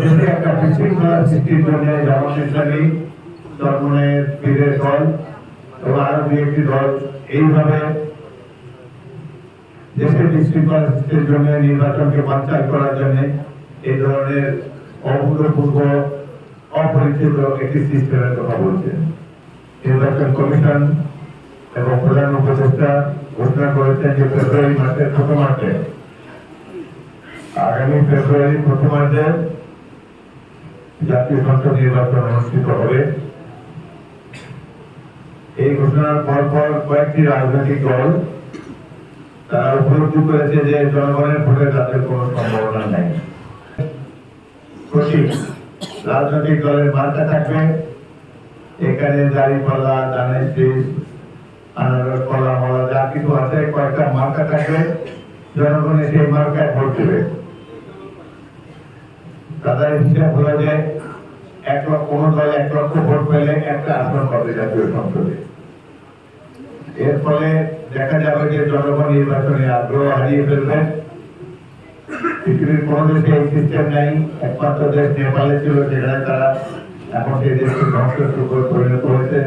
দেশে একটা বিশৃঙ্খলা সৃষ্টির জন্য জামাত ইসলামী পীরের দল এবং আরও দু একটি দল এইভাবে দেশের বিশৃঙ্খলা সৃষ্টির জন্য নির্বাচনকে বাঞ্চাল করার জন্য এই ধরনের অভূতপূর্ব, অপরিচিত একটি সিস্টেমের কথা বলছেন নির্বাচন কমিশন এবং প্রধান উপদেষ্টা ঘোষণা করেছেন যে ফেব্রুয়ারি মাসের প্রথমার্ধে। আগামী ফেব্রুয়ারি প্রথমার্ধে জাতীয় সংসদ নির্বাচন অনুষ্ঠিত হবে। এই ঘোষণার পর পর কয়েকটি রাজনৈতিক দল তারা উপলব্ধি করেছে যে জনগণের ভোটে তাদের কোনো সম্ভাবনা নেই। প্রতীক রাজনৈতিক দলের মার্কা থাকবে। এখানে দাঁড়িপাল্লা দানের শীষ আনারস, কলা, মলা, যা কিছু আছে, কয়েকটা মার্কা থাকবে। জনগণের সেই মার্কায় ভোট দেবে। তাদের হিসাব হলো যে এর ফলে দেখা যাবে যে জনগণ নির্বাচনে আগ্রহ হারিয়ে ফেলবে। পৃথিবীর কোন দেশে এই সিস্টেম নেই। একমাত্র দেশ নেপালে ছিল, যেখানে তারা এখন সেই দেশকে ধ্বংসস্তূপে পরিণত হয়েছে।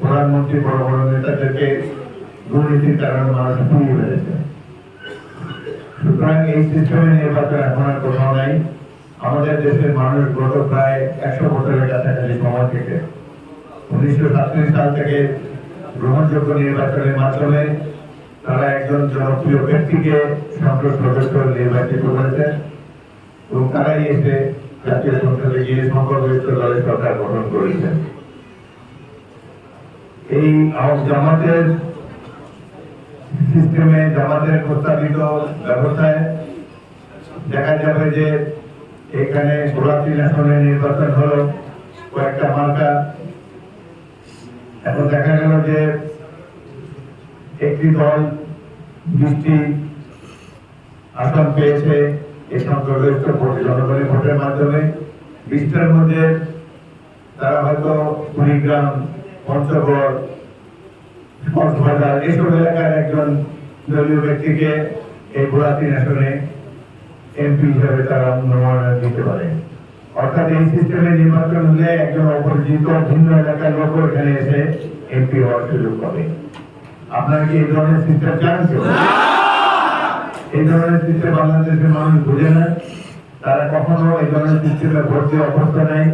প্রধানমন্ত্রী বড় বড় নেতাদেরকে দুর্নীতির কারণে মানুষ পুড়িয়ে ফেলেছে। সুতরাং এই সিস্টেমে নির্বাচন এখন আর কোথাও নাই। দেশের মানুষ গত প্রায় একশো বছরের কাছাকাছি সময় থেকে উনিশশো সাতত্রিশ সাল থেকে গ্রহণযোগ্য নির্বাচনের মাধ্যমে তারা একজন জনপ্রিয় ব্যক্তিকে সংসদ সদস্য নির্বাচিত করেছেন এবং তারাই এসে জাতীয় সংসদে গিয়ে সংখ্যাগরিষ্ঠ দলের সরকার গঠন করেছেন। এই জামাতের সিস্টেমে জামাতের প্রস্তাবিত ব্যবস্থায় দেখা যাবে যে এখানে গোলাপি আসনে নির্বাচন হলো, কয়েকটা মার্কা। এখন দেখা গেল যে একটি দল বৃষ্টি আসন পেয়েছে এই সংখ্যাগরিষ্ঠ ভোট জনগণের ভোটের মাধ্যমে। বৃষ্টির মধ্যে তারা হয়তো কুড়িগ্রাম, পঞ্চগড় এসব এলাকার একজন দলীয় ব্যক্তিকে এই গোলাপি আসনে এমপি হিসাবে তারা মনোনয়ন দিতে পারে অর্থাৎ এই সিস্টেমে নির্বাচন হলে একজন অপরিচিত ভিন্ন এলাকার লোক এখানে এসে এমপি হওয়ার সুযোগ পাবে। আপনারা কি এই ধরনের সিস্টেম চান এই ধরনের সিস্টেম বাংলাদেশের মানুষ বুঝে না। তারা কখনো এই ধরনের সিস্টেমে ভর্তি অভ্যস্ত নেই।